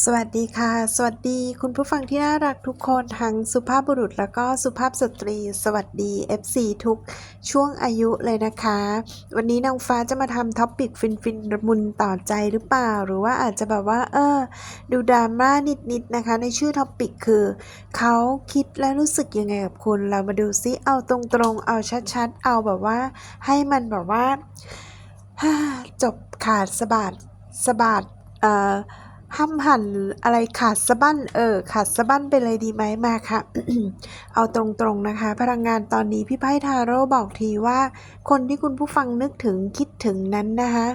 สวัสดีค่ะ สวัสดีคุณผู้ฟังที่น่ารักทุกคนทั้งสุภาพบุรุษแล้วก็สุภาพสตรี สวัสดี FC ทุกช่วงอายุเลยนะคะ วันนี้นางฟ้าจะมาทำท็อปปิกฟินฟินระมุนต่อใจหรือเปล่า หรือว่าอาจจะแบบว่า เออ ดูดราม่านิดๆนะคะ ในชื่อท็อปปิกคือ เขาคิดและรู้สึกยังไงกับคุณ เรามาดูซิเอาตรงๆ เอาชัดๆ เอาแบบว่า ให้มันแบบว่าจบขาดสะบัดสะบัดเอ่อ ห้ำหั่นอะไรขาดสะบั้นเออขาดสะบั้นไปเลยดีไหมมาค่ะ เอาตรงๆนะคะ พลังงานตอนนี้พี่ไพ่ทาโร่บอกทีว่า คนที่คุณผู้ฟังนึกถึงคิดถึงนั้นนะคะ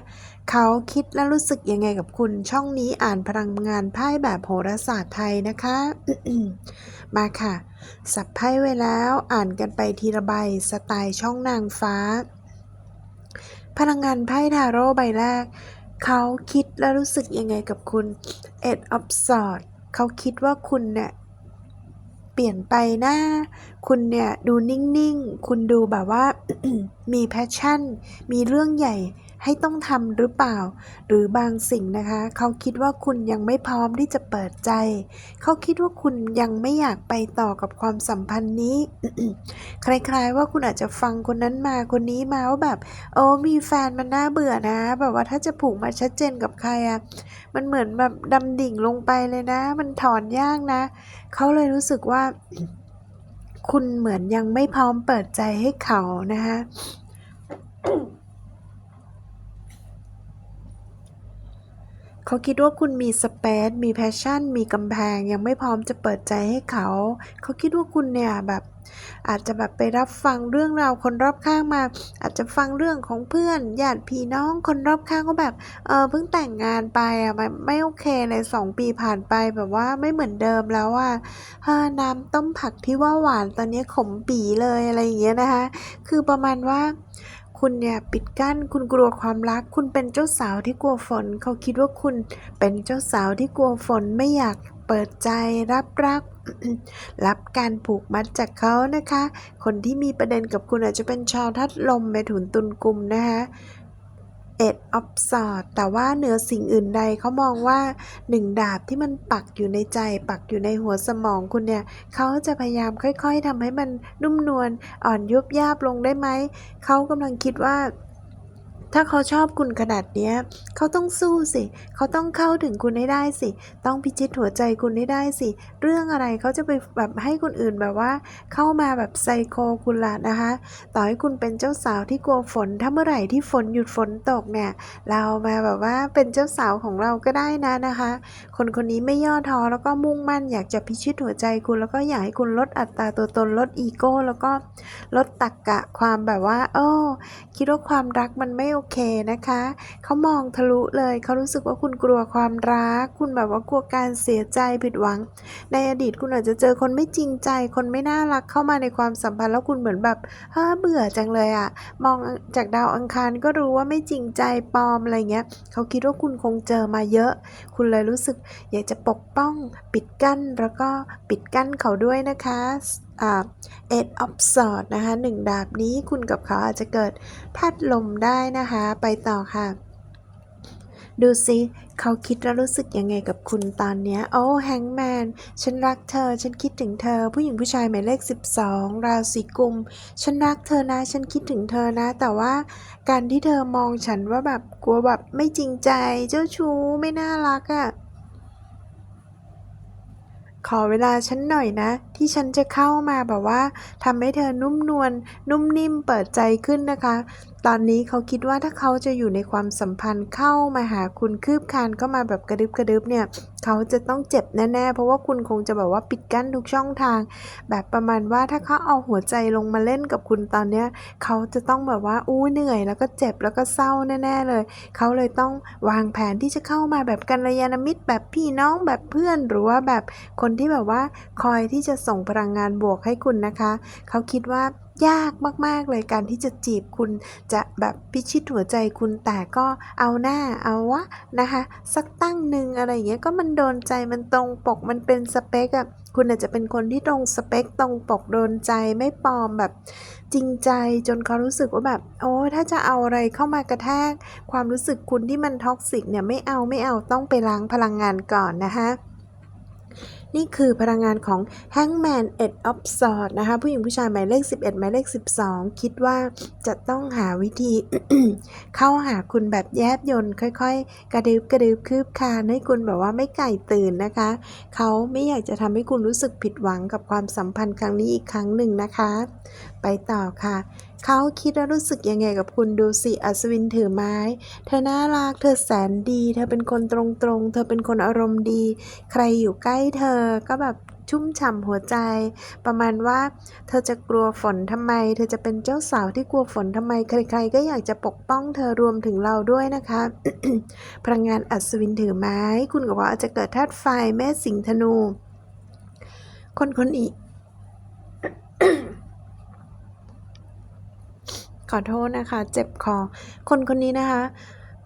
เขาคิดและรู้สึกยังไงกับคุณช่องนี้อ่านพลังงานไพ่แบบโหราศาสตร์ไทยนะคะ มาค่ะ สับไพ่ไว้แล้วอ่านกันไปทีละใบสไตล์ช่องนางฟ้า พลังงานไพ่ทาโร่ใบแรก เขาคิดและรู้สึกยังไงกับคุณเอ็ดออฟสอดเขาคิดว่าคุณเนี่ยเปลี่ยนไปนะ คุณเนี่ยดูนิ่งๆ คุณดูแบบว่ามีแพชชั่น มีเรื่องใหญ่ ให้ต้องทำหรือเปล่า หรือบางสิ่งนะคะ เขาคิดว่าคุณยังไม่พร้อมที่จะเปิดใจ เขาคิดว่าคุณยังไม่อยากไปต่อกับความสัมพันธ์นี้ คล้ายๆว่าคุณอาจจะฟังคนนั้นมาคนนี้มาว่าแบบ โอ้มีแฟนมันน่าเบื่อนะ แบบว่าถ้าจะผูกมาชัดเจนกับใครอะมันเหมือนแบบดำดิ่งลงไปเลยนะ มันถอนยากนะ เขาเลยรู้สึกว่า คุณเหมือนยังไม่พร้อมเปิดใจให้เขานะคะ เขาคิดว่าคุณมีสเปซมีแพชชั่น มีกำแพง ยังไม่พร้อมจะเปิดใจให้เขา เขาคิดว่าคุณเนี่ยแบบอาจจะแบบไปรับฟังเรื่องราวคนรอบข้างมา อาจจะฟังเรื่องของเพื่อนญาติพี่น้องคนรอบข้างก็แบบเออเพิ่งแต่งงานไปอะมันไม่โอเคเลยสองปีผ่านไปแบบว่าไม่เหมือนเดิมแล้วอะเออน้ำต้มผักที่ว่าหวานตอนนี้ขมปีเลยอะไรอย่างเงี้ยนะคะ คือประมาณว่า คุณเนี่ยปิดกั้นคุณกลัวความรัก คุณเป็นเจ้าสาวที่กลัวฝน เขาคิดว่าคุณเป็นเจ้าสาวที่กลัวฝนไม่อยากเปิดใจรับรัก รับการผูกมัดจากเขานะคะ คนที่มีประเด็นกับคุณอาจจะเป็นชาวทัดลมเมถุนตุลกุมนะคะ เอ็ดออฟสอดแต่ว่าเหนือสิ่งอื่นใดเขามองว่าหนึ่งดาบที่มันปักอยู่ในใจปักอยู่ในหัวสมองคุณเนี่ยเขาจะพยายามค่อย ๆทำให้มันนุ่มนวลอ่อนยุบยาบลงได้ไหมเขากำลังคิดว่า ถ้าเขาชอบคุณขนาดเนี้ยเขาต้องสู้สิ เขาต้องเข้าถึงคุณให้ได้สิ ต้องพิชิตหัวใจคุณให้ได้สิ เรื่องอะไรเขาจะไปแบบให้คนอื่นแบบว่า เข้ามาแบบไซโคคุณละนะคะ ต่อให้คุณเป็นเจ้าสาวที่กลัวฝน ถ้าเมื่อไหร่ที่ฝนหยุดฝนตกเนี่ย เรามาแบบว่าเป็นเจ้าสาวของเราก็ได้นะนะคะ คนคนนี้ไม่ย่อท้อแล้วก็มุ่งมั่นอยากจะพิชิตหัวใจคุณแล้วก็อยากให้คุณลดอัตราตัวตนลดอีโก้แล้วก็ลดตักกะความแบบว่า โอ้คิดว่าความรักมันไม่โอเคนะคะ เขามองทะลุเลย เขารู้สึกว่าคุณกลัวความรัก คุณแบบว่ากลัวการเสียใจผิดหวัง ในอดีตคุณอาจจะเจอคนไม่จริงใจ คนไม่น่ารักเข้ามาในความสัมพันธ์แล้วคุณเหมือนแบบเฮ้อเบื่อจังเลยอะมองจากดาวอังคารก็รู้ว่าไม่จริงใจปลอมอะไรเงี้ย เขาคิดว่าคุณคงเจอมาเยอะ คุณเลยรู้สึกอยากจะปกป้อง ปิดกั้นแล้วก็ปิดกั้นเขาด้วยนะคะ อ่า Eight of sort นะคะหนึ่งดาบนี้คุณกับเขาอาจจะเกิดพัดลมได้นะคะ ไปต่อค่ะ ดูสิเขาคิดและรู้สึกยังไงกับคุณตอนเนี้ยโอ้แฮงแมน ฉันรักเธอ ฉันคิดถึงเธอ ผู้หญิงผู้ชายหมายเลข 12 ราศีกุม ฉันรักเธอนะ ฉันคิดถึงเธอนะ แต่ว่าการที่เธอมองฉันว่าแบบกลัวแบบไม่จริงใจ เจ้าชู้ ไม่น่ารักอะ่ะ ขอเวลาฉันหน่อยนะ ที่ฉันจะเข้ามาแบบว่าทำให้เธอนุ่มนวลนุ่มนิ่มเปิดใจขึ้นนะคะ ตอนนี้เขาคิดว่าถ้าเขาจะอยู่ในความสัมพันธ์เข้ามาหาคุณคืบคานเข้ามาแบบกระดึบกระดึบเนี่ยเขาจะต้องเจ็บแน่ๆ เพราะว่าคุณคงจะแบบว่าปิดกั้นทุกช่องทาง แบบประมาณว่าถ้าเขาเอาหัวใจลงมาเล่นกับคุณตอนเนี้ยเขาจะต้องแบบว่าอู้เหนื่อย แล้วก็เจ็บแล้วก็เศร้าแน่ๆเลย เขาเลยต้องวางแผนที่จะเข้ามาแบบกัลยาณมิตร แบบพี่น้องแบบเพื่อนหรือว่าแบบคนที่แบบว่าคอยที่จะส่งพลังงานบวกให้คุณนะคะ เขาคิดว่า ยากมาก ๆ เลยการที่จะจีบคุณจะแบบพิชิตหัวใจคุณแต่ก็เอาหน้าเอาวะนะคะ สักตั้งหนึ่งอะไรอย่างเงี้ยก็มันโดนใจมันตรงปกมันเป็นสเปคอะคุณอาจจะเป็นคนที่ตรงสเปคตรงปกโดนใจไม่ปลอมแบบจริงใจจนเขารู้สึกว่าแบบ โอ้ถ้าจะเอาอะไรเข้ามากระแทก ความรู้สึกคุณที่มันท็อกซิกเนี่ยไม่เอาไม่เอาต้องไปล้างพลังงานก่อนนะคะ นี่คือพลังงานของ Hangman e d of Swords นะคะ ผู้หญิงผู้ชายหมายเลข 11 หมายเลข 12 คิดว่าจะต้องหาวิธี เข้าหาคุณแบบแยบยนต์ค่อยๆ กระดึบกระดึบคืบคานให้คุณแบบว่าไม่ไก่ตื่นนะคะ เขาไม่อยากจะทำให้คุณรู้สึกผิดหวังกับความสัมพันธ์ครั้งนี้อีกครั้งหนึ่งนะคะ ไปต่อค่ะ เขาคิดและรู้สึกยังไงกับคุณดูสิ อัศวินถือไม้ เธอน่ารัก เธอแสนดี เธอเป็นคนตรงๆ เธอเป็นคนอารมณ์ดี ใครอยู่ใกล้เธอก็แบบชุ่มฉ่ำหัวใจ ประมาณว่าเธอจะกลัวฝนทำไม เธอจะเป็นเจ้าสาวที่กลัวฝนทำไม ใครๆ ก็อยากจะปกป้องเธอรวมถึงเราด้วยนะคะพลังงานอัศวินถือไม้ คุณกับว่าอาจจะเกิดธาตุไฟแม่สิงห์ธนู คนคนอีก ขอโทษนะคะ เจ็บคอ คนคนนี้นะคะ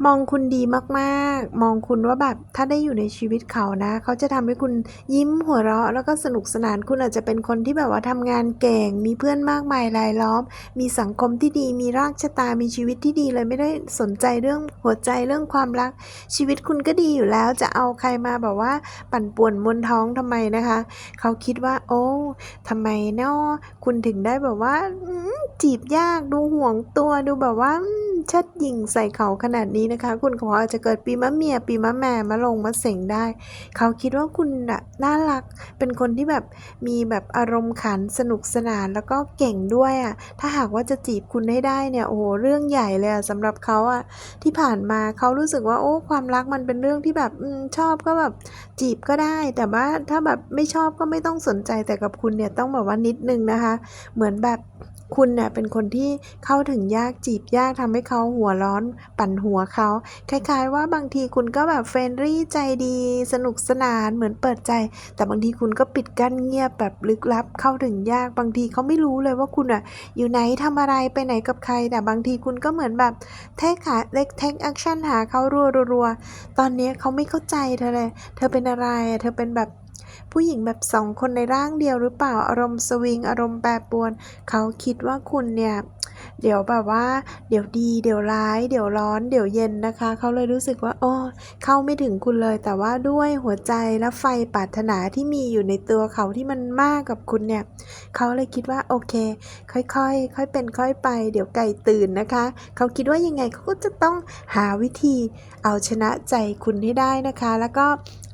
มองคุณดีมากๆ มองคุณว่าแบบถ้าได้อยู่ในชีวิตเขานะ เขาจะทำให้คุณยิ้มหัวเราะ แล้วก็สนุกสนานคุณอาจจะเป็นคนที่แบบว่าทำงานเก่ง มีเพื่อนมากมายรายล้อม มีสังคมที่ดี มีรากชะตา มีชีวิตที่ดีเลยไม่ได้สนใจเรื่องหัวใจเรื่องความรัก ชีวิตคุณก็ดีอยู่แล้วจะเอาใครมาแบบว่าปั่นป่วนมนท้องทำไมนะคะ เขาคิดว่า โอ้ทำไมเนาะคุณถึงได้แบบว่าจีบยากดูห่วงตัวดูแบบว่า ชิดยิงใส่เขาขนาดนี้นะคะ คุณเขาอาจจะเกิดปีมะเมีย ปีมะแม่มะลงมะเสงได้ เขาคิดว่าคุณน่ะน่ารัก เป็นคนที่แบบมีแบบอารมณ์ขันสนุกสนานแล้วก็เก่งด้วยอะ่ะ ถ้าหากว่าจะจีบคุณให้ได้เนี่ยโอ้โหเรื่องใหญ่เลยอะสำหรับเขาอะ่ะที่ผ่านมาเขารู้สึกว่าโอ้ความรักมันเป็นเรื่องที่แบบอชอบก็แบบจีบก็ได้ แต่ว่าถ้าแบบไม่ชอบก็ไม่ต้องสนใจแต่กับคุณเนี่ยต้องแบบว่านิดนึงนะคะ เหมือนแบบ คุณเนี่ยเป็นคนที่เข้าถึงยากจีบยากทำให้เขาหัวร้อนปั่นหัวเขา คล้าย ๆ ว่าบางทีคุณก็แบบเฟรนลี่ใจดี สนุกสนานเหมือนเปิดใจ แต่บางทีคุณก็ปิดกั้นเงียบแบบลึกลับเข้าถึงยากบางทีเขาไม่รู้เลยว่าคุณอะอยู่ไหนทำอะไรไปไหนกับใคร แต่บางทีคุณก็เหมือนแบบเทคหาเล็กเทคแอคชั่นหาเขารัวๆตอนนี้เขาไม่เข้าใจเธอเลย เธอเป็นอะไร เธอเป็นแบบ ผู้หญิงแบบสองคนในร่างเดียวหรือเปล่าอารมณ์สวิงอารมณ์แปรปรวน เขาคิดว่าคุณเนี่ยเดี๋ยวแบบว่า เดี๋ยวดี เดี๋ยวร้าย เดี๋ยวร้อน เดี๋ยวเย็นนะคะ เขาเลยรู้สึกว่า โอ้เข้าไม่ถึงคุณเลย แต่ว่าด้วยหัวใจและไฟปรารถนาที่มีอยู่ในตัวเขาที่มันมากกับคุณเนี่ย เขาเลยคิดว่าโอเค ค่อยๆค่อยเป็นค่อยไป เดี๋ยวไก่ตื่นนะคะ เขาคิดว่ายังไงเขาก็จะต้องหาวิธีเอาชนะใจคุณให้ได้นะคะ แล้วก็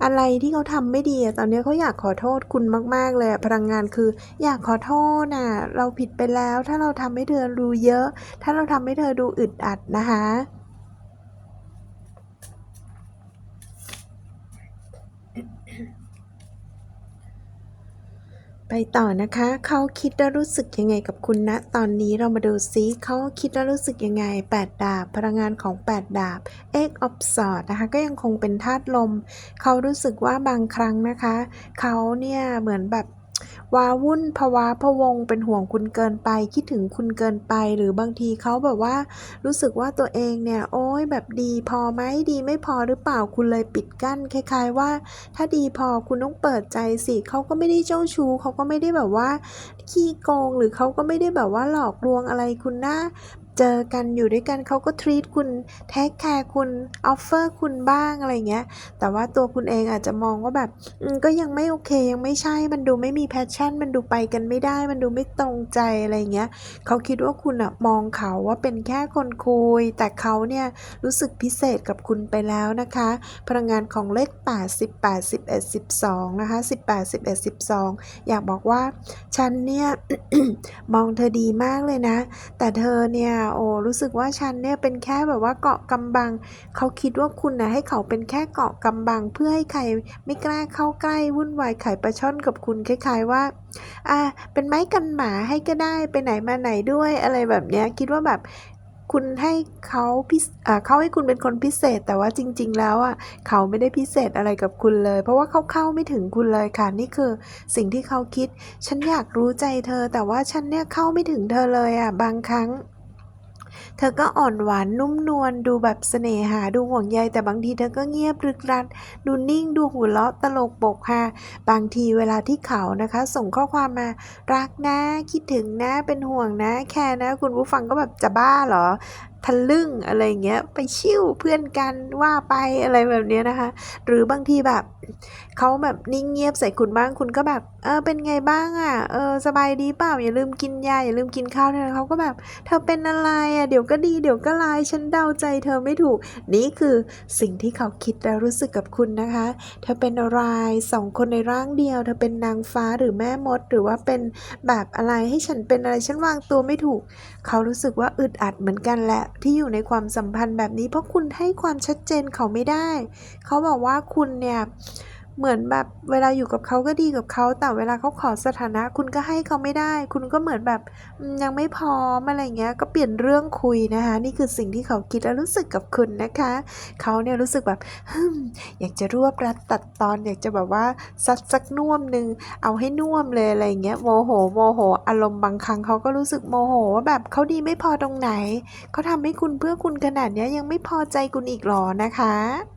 อะไรที่เขาทำไม่ดีอะตอนนี้เขาอยากขอโทษคุณมากๆเลยพลังงานคือ อยากขอโทษน่ะเราผิดไปแล้ว ถ้าเราทำให้เธอรู้เยอะ ถ้าเราทำให้เธอดูอึดอัดนะคะ ไปต่อนะคะ เขาคิดและรู้สึกยังไงกับคุณณตอนนี้เรามาดูซิเขาคิดและรู้สึกยังไง 8 ดาบ พลังงานของ 8 ดาบเอกออปสอดนะคะ ก็ยังคงเป็นธาตุลม เขารู้สึกว่าบางครั้งนะคะ เขาเนี่ยเหมือนแบบ ว้าวุ่นภาวะพะวง เป็นห่วงคุณเกินไป คิดถึงคุณเกินไป หรือบางทีเขาแบบว่า รู้สึกว่าตัวเองเนี่ย โอ้ยแบบดีพอไหมดีไม่พอหรือเปล่าคุณเลยปิดกั้นคล้ายๆว่า ถ้าดีพอคุณต้องเปิดใจสิเขาก็ไม่ได้เจ้าชู้เขาก็ไม่ได้แบบว่าขี้โกงหรือเขาก็ไม่ได้แบบว่าหลอกลวงอะไรคุณนะ เจอกันอยู่ด้วยกันเขาก็ทรีตคุณแทคแคร์คุณออฟเฟอร์คุณบ้างอะไรเงี้ย แต่ว่าตัวคุณเองอาจจะมองว่าแบบก็ยังไม่โอเคยังไม่ใช่มันดูไม่มีแพชชั่น มันดูไปกันไม่ได้ มันดูไม่ตรงใจอะไรเงี้ยเขาคิดว่าคุณอะมองเขาว่าเป็นแค่คนคุย แต่เขาเนี่ยรู้สึกพิเศษกับคุณไปแล้วนะคะ พลังงานของเลข 8 18 11 12 นะคะ 18 11 12 อยากบอกว่า ฉันเนี่ยมองเธอดีมากเลยนะ แต่เธอเนี่ยโอ้รู้สึกว่าฉันเนี่ยเป็นแค่แบบว่าเกาะกำบัง เขาคิดว่าคุณนะให้เขาเป็นแค่เกาะกำบัง เพื่อให้ใครไม่กล้าเข้าใกล้วุ่นวายไข่ปลาช่อนกับคุณคล้ายๆว่าอ่าเป็นไม้กันหมาให้ก็ได้ไปไหนมาไหนด้วยอะไรแบบเนี้ยคิดว่าแบบคุณให้เขาพิเอ่าเขาให้คุณเป็นคนพิเศษ แต่ว่าจริง ๆ แล้วอะเขาไม่ได้พิเศษอะไรกับคุณเลย เพราะว่าเขาเข้าไม่ถึงคุณเลยค่ะนี่คือสิ่งที่เขาคิด ฉันอยากรู้ใจเธอ แต่ว่าฉันเนี่ยเข้าไม่ถึงเธอเลยอะบางครั้ง เธอก็อ่อนหวานนุ่มนวลดูแบบเสน่หาดูห่วงใยแต่บางทีเธอก็เงียบรึกรัดดูนิ่งดูหัวเราะตลกปกฮาบางทีเวลาที่เขานะคะ ส่งข้อความมารักนะ คิดถึงนะเป็นห่วงนะ แค่นะ คุณผู้ฟังก็แบบจะบ้าเหรอทะลึ่งอะไรเงี้ยไปชิ่วเพื่อนกันว่าไปอะไรแบบเนี้ยนะคะ หรือบางทีแบบ เขาแบบนิ่งเงียบใส่คุณบ้างคุณก็แบบ เออเป็นไงบ้างอะเออสบายดีเปล่าอย่าลืมกินยาอย่าลืมกินข้าวนะเขาก็แบบ เธอเป็นอะไรอะเดี๋ยวก็ดีเดี๋ยวก็ลายฉันเดาใจเธอไม่ถูก นี่คือสิ่งที่เขาคิดและรู้สึกกับคุณนะคะ เธอเป็นอะไรสองคนในร่างเดียว เธอเป็นนางฟ้าหรือแม่มด หรือว่าเป็นแบบอะไรให้ฉันเป็นอะไรฉันวางตัวไม่ถูก เขารู้สึกว่าอึดอัดเหมือนกันแหละที่อยู่ในความสัมพันธ์แบบนี้ เพราะคุณให้ความชัดเจนเขาไม่ได้ เขาบอกว่าคุณเนี่ย เหมือนแบบเวลาอยู่กับเขาก็ดีกับเขา แต่เวลาเขาขอสถานะ คุณก็ให้เขาไม่ได้ คุณก็เหมือนแบบยังไม่พร้อมอะไรเงี้ย ก็เปลี่ยนเรื่องคุยนะคะ นี่คือสิ่งที่เขาคิดและรู้สึกกับคุณนะคะ เขาเนี่ยรู้สึกแบบอยากจะรวบรัดตัดตอน อยากจะแบบว่าซัดสักน่วมหนึ่งเอาให้น่วมเลยอะไรเงี้ยโมโหโมโห อารมณ์บางครั้งเขาก็รู้สึกโมโหว่าแบบเขาดีไม่พอตรงไหนเขาทำให้คุณเพื่อคุณขนาดเนี้ยยังไม่พอใจคุณอีกหรอนะคะ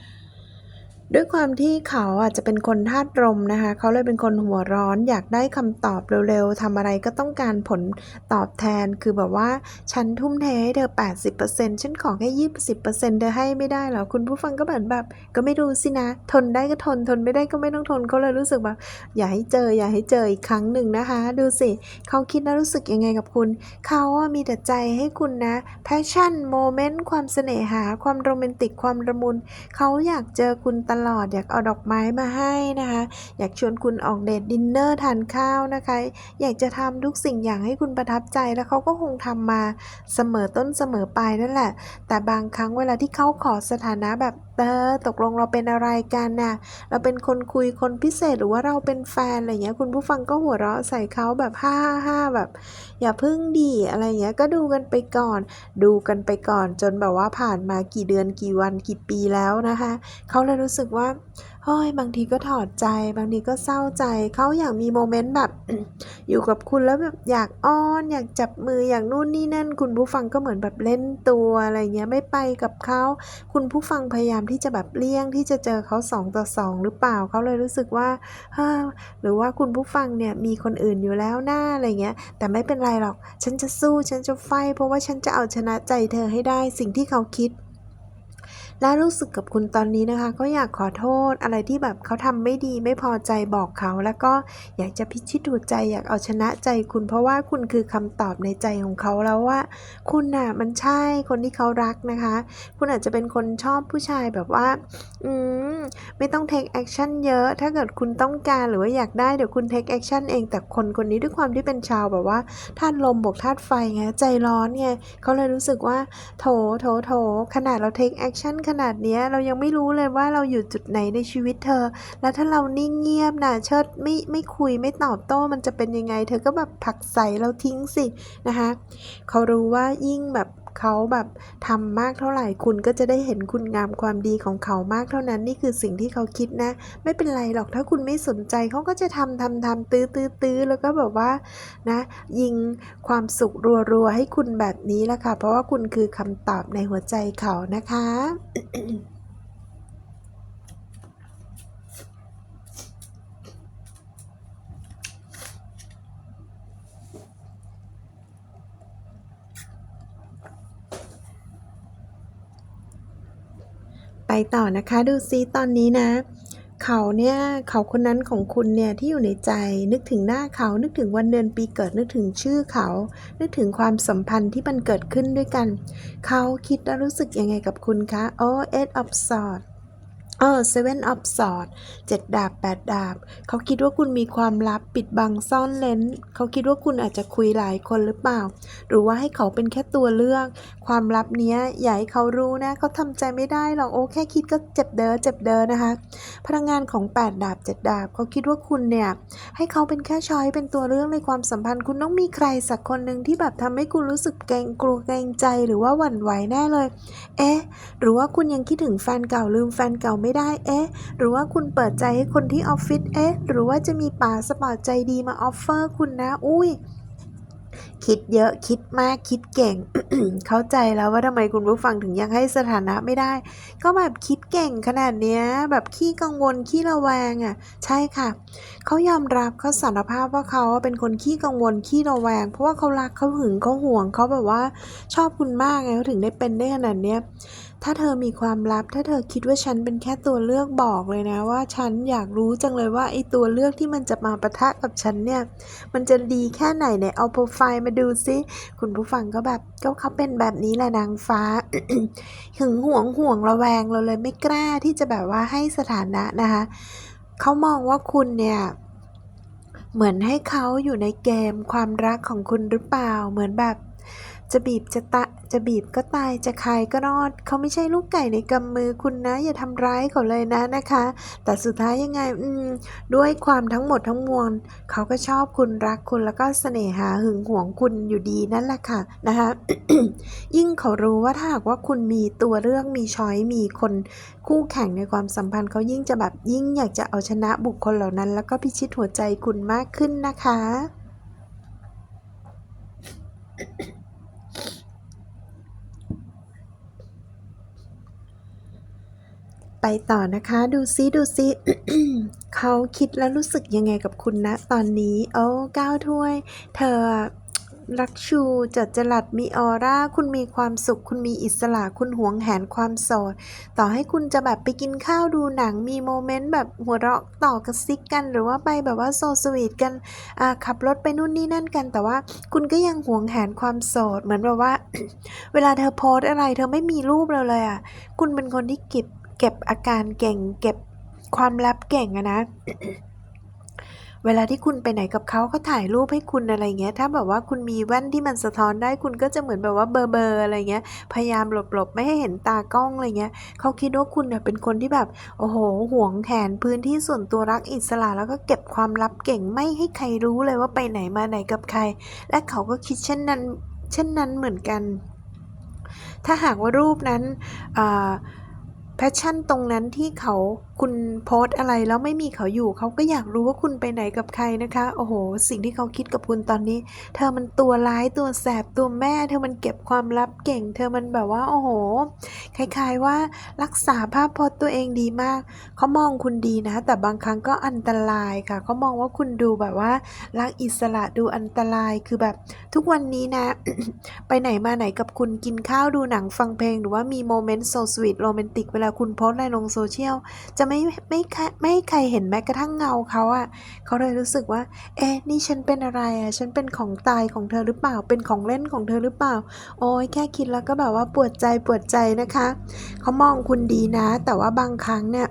ด้วยความที่เขาอาจจะเป็นคนธาตุลมนะคะ เขาเลยเป็นคนหัวร้อน อยากได้คำตอบเร็วๆทำอะไรก็ต้องการผลตอบแทน คือแบบว่า ฉันทุ่มเทให้เธอ 80%ฉันขอแค่ 20%เธอให้ไม่ได้เหรอ คุณผู้ฟังก็เหมือนแบบ ก็ไม่รู้สินะ ทนได้ก็ทน ทนไม่ได้ก็ไม่ต้องทน เขาเลยรู้สึกแบบ อย่าให้เจอ อย่าให้เจออีกครั้งหนึ่งนะคะ ดูสิ เขาคิดแล้วรู้สึกยังไงกับคุณ เขาอะมีแต่ใจให้คุณนะ แพชชั่น โมเมนต์ ความเสน่หา ความโรแมนติก ความระมุน เขาอยากเจอคุณตลอด อยากเอาดอกไม้มาให้นะคะ อยากชวนคุณออกเดทดินเนอร์ทานข้าวนะคะ อยากจะทำทุกสิ่งอย่างให้คุณประทับใจแล้วเขาก็คงทำมาเสมอต้นเสมอปลายนั่นแหละ แต่บางครั้งเวลาที่เขาขอสถานะแบบ เออตกลงเราเป็นอะไรกันน่ะ เราเป็นคนคุยคนพิเศษหรือว่าเราเป็นแฟนอะไรเงี้ย คุณผู้ฟังก็หัวเราะใส่เขาแบบห้าห้าห้าแบบ อย่าพึ่งดีอะไรเงี้ย ก็ดูกันไปก่อน ดูกันไปก่อนจนแบบว่าผ่านมากี่เดือนกี่วันกี่ปีแล้วนะคะ เขาเลยรู้สึกว่า เฮ้ยบางทีก็ถอดใจ บางทีก็เศร้าใจเขาอยากมีโมเมนต์แบบ อยู่กับคุณแล้วแบบอยากอ้อน อยากจับมืออยากนู่นนี่นั่น คุณผู้ฟังก็เหมือนแบบเล่นตัวอะไรเงี้ยไม่ไปกับเขาคุณผู้ฟังพยายามที่จะแบบเลี่ยงที่จะเจอเขาสองต่อสองหรือเปล่าเขาเลยรู้สึกว่าฮ้อหรือว่าคุณผู้ฟังเนี่ยมีคนอื่นอยู่แล้วหน้าอะไรเงี้ย แต่ไม่เป็นไรหรอก ฉันจะสู้ฉันจะไฟเพราะว่าฉันจะเอาชนะใจเธอให้ได้สิ่งที่เขาคิด และรู้สึกกับคุณตอนนี้นะคะ ก็อยากขอโทษอะไรที่แบบเขาทำไม่ดีไม่พอใจบอกเขา แล้วก็อยากจะพิชิตหัวใจอยากเอาชนะใจคุณเพราะว่าคุณคือคำตอบในใจของเขาแล้วว่า คุณน่ะมันใช่คนที่เขารักนะคะ คุณอาจจะเป็นคนชอบผู้ชายแบบว่า อืมไม่ต้อง take action เยอะ ถ้าเกิดคุณต้องการหรือว่าอยากได้เดี๋ยวคุณ take action เองแต่คนคนนี้ด้วยความที่เป็นชาวแบบว่าธาตุลมบวกธาตุไฟไงใจร้อนไงเขาเลยรู้สึกว่า โถโถโถขนาดเรา take action ขขนาดนี้เรายังไม่รู้เลยว่าเราอยู่จุดไหนในชีวิตเธอ แล้วถ้าเรานิ่งเงียบนะเชิดไม่ไม่คุยไม่ตอบโต้มันจะเป็นยังไง เธอก็แบบผลักใส่เราทิ้งสินะคะเขารู้ว่ายิ่งแบบ เขาแบบทำมากเท่าไหร่คุณก็จะได้เห็นคุณงามความดีของเขามากเท่านั้นนี่คือสิ่งที่เขาคิดนะ ไม่เป็นไรหรอกถ้าคุณไม่สนใจเขาก็จะทำทำทำตื้อตื้อตื้อแล้วก็แบบว่านะ ยิงความสุขรัวๆให้คุณแบบนี้แหละค่ะ เพราะว่าคุณคือคำตอบในหัวใจเขานะคะ ไปต่อนะคะ ดูซิตอนนี้นะ เขาเนี่ยเขาคนนั้นของคุณเนี่ยที่อยู่ในใจ นึกถึงหน้าเขา นึกถึงวันเดือนปีเกิด นึกถึงชื่อเขา นึกถึงความสัมพันธ์ที่มันเกิดขึ้นด้วยกัน เขาคิดและรู้สึกยังไงกับคุณคะ โอ้ eight of swords เออ Seven of Swords เจ็ดดาบแปดดาบ เขาคิดว่าคุณมีความลับปิดบังซ่อนเลนเขาคิดว่าคุณอาจจะคุยหลายคนหรือเปล่า หรือว่าให้เขาเป็นแค่ตัวเลือก ความลับเนี้ยอย่าให้เขารู้นะ เขาทำใจไม่ได้หรอกโอ้แค่คิดก็เจ็บเด้อเจ็บเด้อนะคะ พลังงานของ8ดาบ7ดาบ เขาคิดว่าคุณเนี่ย ให้เขาเป็นแค่ช้อยเป็นตัวเลือกในความสัมพันธ์ คุณต้องมีใครสักคนหนึ่งที่แบบทำให้คุณรู้สึกเกรงกลัวเกรงใจหรือว่าหวั่นไหวแน่เลย เอ๊ะ หรือว่าคุณยังคิดถึงแฟนเก่าลืมแฟนเก่าไม่ได้เอ๊ะ หรือว่าคุณเปิดใจให้คนที่ออฟฟิศเอ๊ะ หรือว่าจะมีป่าสปอร์ตใจดีมาออฟเฟอร์คุณนะ อุ้ย คิดเยอะคิดมากคิดเก่ง เข้าใจแล้วว่าทำไมคุณผู้ฟังถึงยังให้สถานะไม่ได้ ก็แบบคิดเก่งขนาดเนี้ย แบบขี้กังวลขี้ระแวงอะ ใช่ค่ะเขายอมรับเขาสารภาพว่าเขาเป็นคนขี้กังวลขี้ระแวง เพราะว่าเขารักเขาหึงเขาห่วงเขาแบบว่า ชอบคุณมากไงเขาถึงได้เป็นได้ขนาดเนี้ยถ้าเธอมีความลับ ถ้าเธอคิดว่าฉันเป็นแค่ตัวเลือกบอกเลยนะ ว่าฉันอยากรู้จังเลยว่าไอ้ตัวเลือกที่มันจะมาปะทะกับฉันเนี่ย มันจะดีแค่ไหนเนี่ยเอาโปรไฟล์มาดูซิ คุณผู้ฟังก็แบบก็เขาเป็นแบบนี้แหละนางฟ้าหึงหวงห่วงระแวงเราเลยไม่กล้าที่จะแบบว่าให้สถานะนะคะเขามองว่าคุณเนี่ยเหมือนให้เขาอยู่ในเกมความรักของคุณหรือเปล่า เหมือนแบบ จะบีบจะตะจะบีบก็ตายจะคายก็รอด เขาไม่ใช่ลูกไก่ในกำมือคุณนะ อย่าทำร้ายเขาเลยนะนะคะ แต่สุดท้ายยังไงอืมด้วยความทั้งหมดทั้งมวลเขาก็ชอบคุณรักคุณแล้วก็เสน่หาหึงหวงคุณอยู่ดีนั่นแหละค่ะนะคะยิ่งเขารู้ว่าถ้าหากว่าคุณมีตัวเลือกมีช้อยมีคนคู่แข่งในความสัมพันธ์เขายิ่งจะแบบยิ่งอยากจะเอาชนะบุคคลเหล่านั้น แล้วก็พิชิตหัวใจคุณมากขึ้นนะคะ ไปต่อนะคะ ดูซิดูซิเขาคิดแล้วรู้สึกยังไงกับคุณนะ ตอนนี้ โอ้ก้าวถ้วย เธอรักชูจัดจรัสมีออร่า คุณมีความสุข คุณมีอิสระ คุณหวงแหนความโสด ต่อให้คุณจะแบบไปกินข้าวดูหนัง มีโมเมนต์แบบหัวเราะต่อกระซิกกัน หรือว่าไปแบบว่าโซสวีทกัน ขับรถไปนู่นนี่นั่นกัน แต่ว่าคุณก็ยังหวงแหนความโสด เหมือนแบบว่า เวลาเธอโพสอะไร เธอไม่มีรูปเราเลยอะ คุณเป็นคนที่เก็บ เก็บอาการเก่ง เก็บความลับเก่งอะนะ เวลาที่คุณไปไหนกับเขาเขาถ่ายรูปให้คุณอะไรเงี้ย ถ้าแบบว่าคุณมีแว่นที่มันสะท้อนได้คุณก็จะเหมือนแบบว่าเบอร์เบอร์อะไรเงี้ย พยายามหลบๆไม่ให้เห็นตากล้องอะไรเงี้ยเขาคิดว่าคุณเนี่ยเป็นคนที่แบบโอ้โหห่วงแหนพื้นที่ส่วนตัวรักอิสระ แล้วก็เก็บความลับเก่งไม่ให้ใครรู้เลยว่าไปไหนมาไหนกับใคร และเขาก็คิดเช่นนั้น เช่นนั้นเหมือนกัน ถ้าหากว่ารูปนั้น แพชชั่นตรงนั้นที่เขา คุณโพสอะไรแล้วไม่มีเขาอยู่ เขาก็อยากรู้ว่าคุณไปไหนกับใครนะคะ โอ้โห สิ่งที่เขาคิดกับคุณตอนนี้ เธอมันตัวร้ายตัวแสบตัวแม่ เธอมันเก็บความลับเก่ง เธอมันแบบว่า โอ้โห คล้ายๆว่ารักษาภาพพจน์ตัวเองดีมาก เขามองคุณดีนะ แต่บางครั้งก็อันตรายค่ะ เขามองว่าคุณดูแบบว่า รักอิสระดูอันตราย คือแบบทุกวันนี้นะ ไปไหนมาไหนกับคุณ กินข้าวดูหนังฟังเพลง หรือว่ามีโมเมนต์โซสวีทโรแมนติก เวลาคุณโพสอะไรลงโซเชียล จะไม่ไม่ไม่ไม่ใครเห็นแม้กระทั่งเงาเขาอะเขาเลยรู้สึกว่า เอ๊ะนี่ฉันเป็นอะไรอะฉันเป็นของตายของเธอหรือเปล่า เป็นของเล่นของเธอหรือเปล่า โอ้ยแค่คิดแล้วก็แบบว่าปวดใจปวดใจนะคะเขามองคุณดีนะ แต่ว่าบางครั้งเนี่ย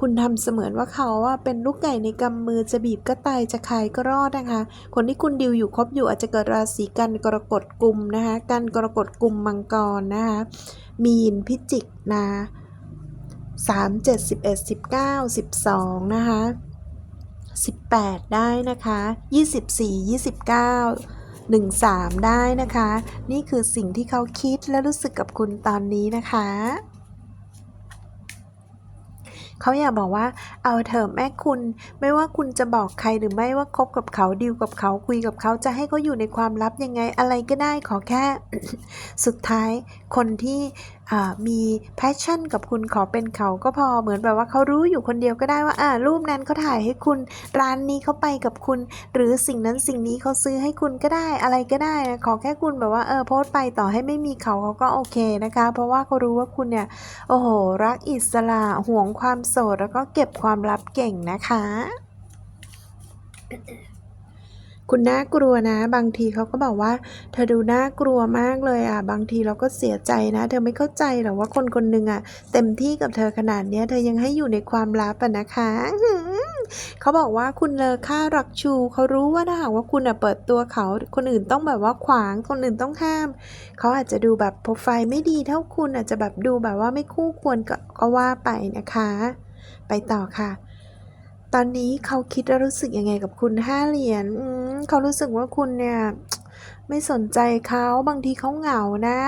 คุณทำเสมือนว่าเขาอะเป็นลูกไก่ในกำมือจะบีบก็ตายจะคายก็รอดนะคะ คนที่คุณดิวอยู่คบอยู่อาจจะเกิดราศีกันกรกฎกลุ่มนะคะกันกรกฎกลุ่มมังกรนะคะมีนพิจิกนะ สามเจ็ดสิบเอ็ดสิบเก้าสิบสองนะคะสิบแปดได้นะคะยี่สิบสี่ยี่สิบเก้าหนึ่งสามได้นะคะ นี่คือสิ่งที่เขาคิดและรู้สึกกับคุณตอนนี้นะคะเขาอยากบอกว่าเอาเถอะแม่คุณ ไม่ว่าคุณจะบอกใครหรือไม่ว่าคบกับเขาดิวกับเขาคุยกับเขาจะให้เขาอยู่ในความลับยังไงอะไรก็ได้ขอแค่ สุดท้ายคนที่ มีแพชชั่นกับคุณขอเป็นเขาก็พอเหมือนแบบว่าเขารู้อยู่คนเดียวก็ได้ว่าอ่ารูปนั้นเขาถ่ายให้คุณร้านนี้เขาไปกับคุณ หรือสิ่งนั้นสิ่งนี้เขาซื้อให้คุณก็ได้อะไรก็ได้นะขอแค่คุณแบบว่าเออโพสต์ไปต่อให้ไม่มีเขาเขาก็โอเคนะคะ เพราะว่าเขารู้ว่าคุณเนี่ยโอ้โหรักอิสระห่วงความโสดแล้วก็เก็บความลับเก่งนะคะ คุณน่ากลัวนะ บางทีเขาก็บอกว่า เธอดูน่ากลัวมากเลยอะ บางทีเราก็เสียใจนะ เธอไม่เข้าใจหรอกว่าคนคนหนึ่งอะ เต็มที่กับเธอขนาดเนี้ย เธอยังให้อยู่ในความลับอะนะคะเขาบอกว่าคุณเลอค่ารักชูเขารู้ว่าถ้าหากว่าคุณอะเปิดตัวเขา คนอื่นต้องแบบว่าขวางคนอื่นต้องห้าม เขาอาจจะดูแบบโปรไฟล์ไม่ดีเท่าคุณอาจจะแบบดูแบบว่าไม่คู่ควรก็ว่าไปนะคะ ไปต่อค่ะ ตอนนี้เขาคิดและรู้สึกยังไงกับคุณห้าเหรียญเขารู้สึกว่าคุณเนี่ยไม่สนใจเขาบางทีเขาเหงานะ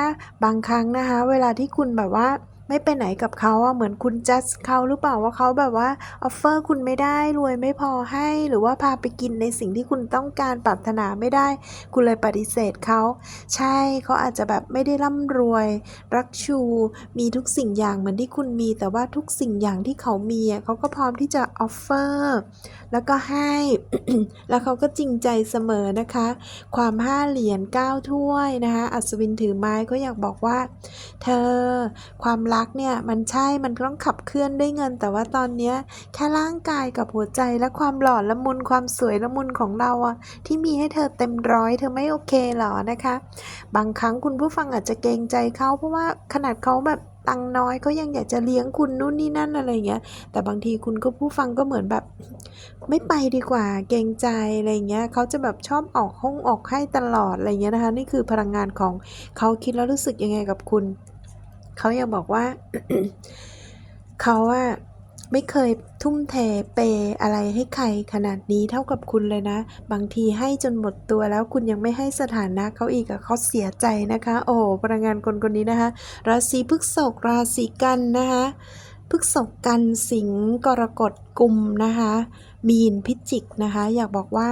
บางครั้งนะคะ เวลาที่คุณแบบว่า ไม่ไปไหนกับเขาอะเหมือนคุณจัดเขาหรือเปล่าว่าเขาแบบว่าออฟเฟอร์คุณไม่ได้รวยไม่พอให้ หรือว่าพาไปกินในสิ่งที่คุณต้องการปรารถนาไม่ได้ คุณเลยปฏิเสธเขา ใช่เขาอาจจะแบบไม่ได้ร่ำรวย รักชู มีทุกสิ่งอย่างเหมือนที่คุณมี แต่ว่าทุกสิ่งอย่างที่เขามีอะเขาก็พร้อมที่จะออฟเฟอร์ แล้วก็ให้ แล้วเขาก็จริงใจเสมอนะคะ ความห้าเหรียญเก้าถ้วยนะคะอัศวินถือไม้ก็อยากบอกว่า เธอ ความรักเนี่ยมันใช่มันต้องขับเคลื่อนด้วยเงิน แต่ว่าตอนเนี้ยแค่ร่างกายกับหัวใจและความหล่อละมุนความสวยละมุนของเราอะที่มีให้เธอเต็มร้อยเธอไม่โอเคหรอนะคะ บางครั้งคุณผู้ฟังอาจจะเกรงใจเขาเพราะว่าขนาดเขาแบบตังน้อยเขายังอยากจะเลี้ยงคุณนู่นนี่นั่นอะไรเงี้ย แต่บางทีคุณก็ผู้ฟังก็เหมือนแบบ ไม่ไปดีกว่าเกรงใจอะไรเงี้ยเขาจะแบบชอบออกห้องออกให้ตลอดอะไรเงี้ยนะคะ นี่คือพลังงานของเขาคิดแล้วรู้สึกยังไงกับคุณเขายังบอกว่าเขาอะไม่เคยทุ่มเทเปย์อะไรให้ใครขนาดนี้เท่ากับคุณเลยนะ บางทีให้จนหมดตัวแล้วคุณยังไม่ให้สถานะเขาอีกอะเขาเสียใจนะคะ โอ้พลังงานคนคนนี้นะคะ ราศีพฤษภราศีกันนะคะพฤษภกันสิงห์กรกฎกุมนะคะ มีนพิจิกนะคะ อยากบอกว่า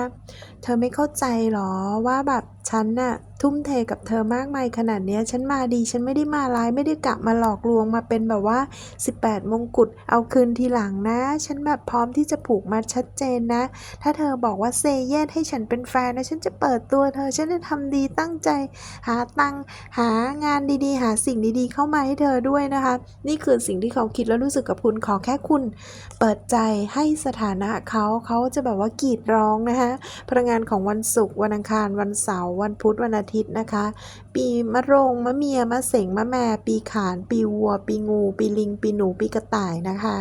เธอไม่เข้าใจหรอว่าแบบฉันน่ะ ทุ่มเทกับเธอมากมายขนาดเนี้ยฉันมาดี ฉันไม่ได้มาร้ายไม่ได้กะมาหลอกลวงมาเป็นแบบว่า 18 มงกุฎเอาคืนทีหลังนะ ฉันแบบพร้อมที่จะผูกมัดชัดเจนนะ ถ้าเธอบอกว่าเซเยสให้ฉันเป็นแฟนนะ ฉันจะเปิดตัวเธอ ฉันจะทำดีตั้งใจ หาตังหางานดีๆ หาสิ่งดีๆ เข้ามาให้เธอด้วยนะคะ นี่คือสิ่งที่เขาคิดแล้วรู้สึกกับคุณขอแค่คุณ เปิดใจให้สถานะเขาเขาจะแบบว่ากรีดร้องนะคะพลังงานของวันศุกร์วันอังคารวันเสาร์วันพุธวันอาทิตย์ทิตย์นะคะ ปีมะโรงมะเมียมะเสงมะแม่ ปีขาน ปีวัว ปีงู ปีลิง ปีหนู ปีกระต่ายนะคะ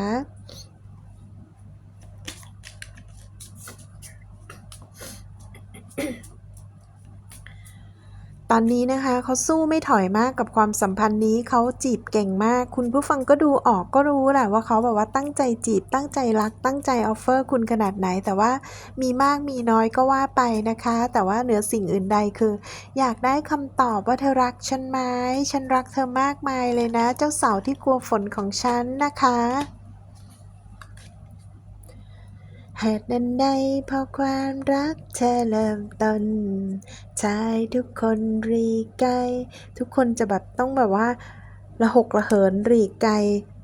ตอนนี้นะคะเขาสู้ไม่ถอยมากกับความสัมพันธ์นี้เขาจีบเก่งมาก คุณผู้ฟังก็ดูออกก็รู้แหละว่าเขาแบบว่าตั้งใจจีบ ตั้งใจรัก ตั้งใจออฟเฟอร์คุณขนาดไหน แต่ว่ามีมากมีน้อยก็ว่าไปนะคะ แต่ว่าเหนือสิ่งอื่นใดคือ อยากได้คำตอบว่าเธอรักฉันไหมฉันรักเธอมากมายเลยนะ เจ้าสาวที่กลัวฝนของฉันนะคะ เหตุนั้นใดเพราะความรักเธอเริ่มต้นชายทุกคนรีไกล ทุกคนจะแบบต้องแบบว่าระหกระเหินรีไกล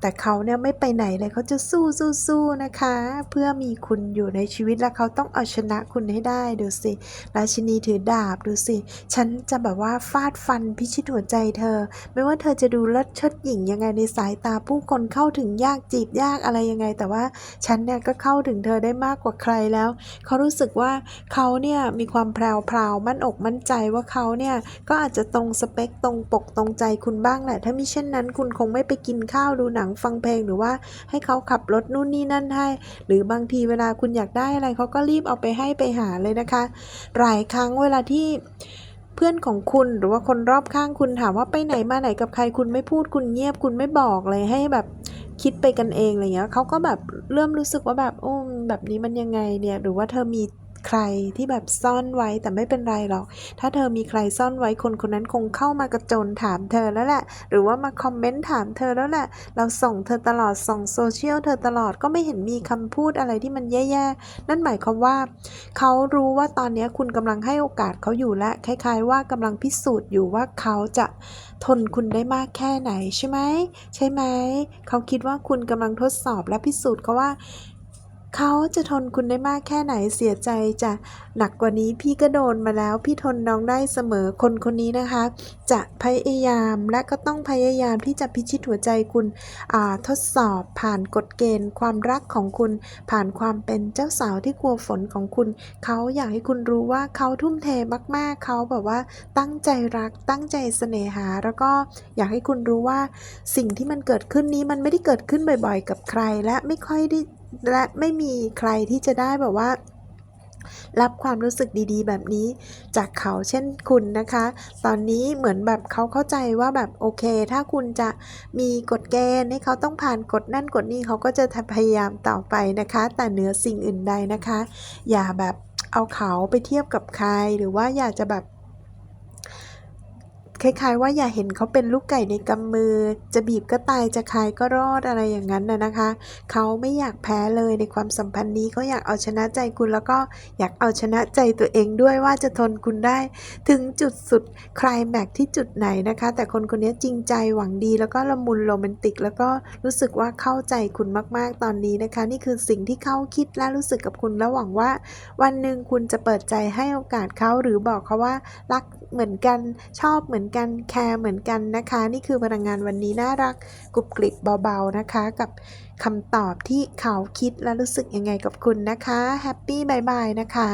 แต่เขาเนี่ยไม่ไปไหนเลยเขาจะสู้สู้สู้นะคะ เพื่อมีคุณอยู่ในชีวิตและเขาต้องเอาชนะคุณให้ได้ดูสิราชินีถือดาบดูสิฉันจะแบบว่าฟาดฟันพิชิตหัวใจเธอ ไม่ว่าเธอจะดูเลิศชดหญิงยังไงในสายตาผู้คนเข้าถึงยากจีบยากอะไรยังไง แต่ว่าฉันเนี่ยก็เข้าถึงเธอได้มากกว่าใครแล้ว เขารู้สึกว่าเขาเนี่ยมีความแพรวพราวมั่นอกมั่นใจว่าเขาเนี่ยก็อาจจะตรงสเปคตรงปกตรงใจคุณบ้างแหละถ้ามิเช่นนั้น คุณคงไม่ไปกินข้าวดูหนังฟังเพลงหรือว่าให้เขาขับรถนู่นนี่นั่นให้ หรือบางทีเวลาคุณอยากได้อะไรเขาก็รีบเอาไปให้ไปหาเลยนะคะ หลายครั้งเวลาที่เพื่อนของคุณหรือว่าคนรอบข้างคุณถามว่าไปไหนมาไหนกับใครคุณไม่พูดคุณเงียบคุณไม่บอกเลยให้แบบคิดไปกันเองอะไรเงี้ยเขาก็แบบเริ่มรู้สึกว่าแบบโอ้แบบนี้มันยังไงเนี่ย หรือว่าเธอมี ใครที่แบบซ่อนไว้แต่ไม่เป็นไรหรอก ถ้าเธอมีใครซ่อนไว้คนคนนั้นคงเข้ามากระโจนถามเธอแล้วแหละ หรือว่ามาคอมเมนต์ถามเธอแล้วแหละ เราส่งเธอตลอดส่งโซเชียลเธอตลอดก็ไม่เห็นมีคำพูดอะไรที่มันแย่ๆ นั่นหมายความว่าเขารู้ว่าตอนนี้คุณกำลังให้โอกาสเขาอยู่และคล้าย ๆ ว่ากำลังพิสูจน์อยู่ว่าเขาจะทนคุณได้มากแค่ไหนใช่ไหมใช่ไหมเขาคิดว่าคุณกำลังทดสอบและพิสูจน์เขาว่า เขาจะทนคุณได้มากแค่ไหนเสียใจจะหนักกว่านี้พี่ก็โดนมาแล้ว พี่ทนน้องได้เสมอคนคนนี้นะคะ จะพยายามและก็ต้องพยายามที่จะพิชิตหัวใจคุณทดสอบผ่านกฎเกณฑ์ ความรักของคุณ ผ่านความเป็นเจ้าสาวที่กลัวฝนของคุณ เขาอยากให้คุณรู้ว่าเขาทุ่มเทมากๆ เขาแบบว่าตั้งใจรักตั้งใจเสน่หา แล้วก็อยากให้คุณรู้ว่าสิ่งที่มันเกิดขึ้นนี้มันไม่ได้เกิดขึ้นบ่อย ๆ กับใคร และไม่ค่อยได้ และไม่มีใครที่จะได้แบบว่า รับความรู้สึกดีๆ แบบนี้จากเขาเช่นคุณนะคะ ตอนนี้เหมือนแบบเขาเข้าใจว่าแบบโอเค ถ้าคุณจะมีกฎเกณฑ์ให้เขาต้องผ่านกฎนั่นกฎนี้เขาก็จะพยายามต่อไปนะคะ แต่เหนือสิ่งอื่นใดนะคะ อย่าแบบเอาเขาไปเทียบกับใครหรือว่าอยากจะแบบ คล้ายๆ ว่าอย่าเห็นเขาเป็นลูกไก่ในกำมือ จะบีบก็ตายจะคายก็รอดอะไรอย่างนั้นนะนะคะ เขาไม่อยากแพ้เลยในความสัมพันธ์นี้เขาอยากเอาชนะใจคุณแล้วก็อยากเอาชนะใจตัวเองด้วยว่าจะทนคุณได้ ถึงจุดสุดคลายแม็กที่จุดไหนนะคะ แต่คนคนนี้จริงใจหวังดีแล้วก็ละมุนโรแมนติก แล้วก็รู้สึกว่าเข้าใจคุณมากๆตอนนี้นะคะ นี่คือสิ่งที่เขาคิดและรู้สึกกับคุณแล้วหวังว่า วันหนึ่งคุณจะเปิดใจให้โอกาสเขาหรือบอกเขาว่ารักเหมือนกัน ชอบเหมือนกันแคร์เหมือนกันนะคะ นี่คือพลังงานวันนี้น่ารักกรุบกริบเบาๆนะคะ กับคำตอบที่เขาคิดและรู้สึกยังไงกับคุณนะคะแฮปปี้บายๆนะคะ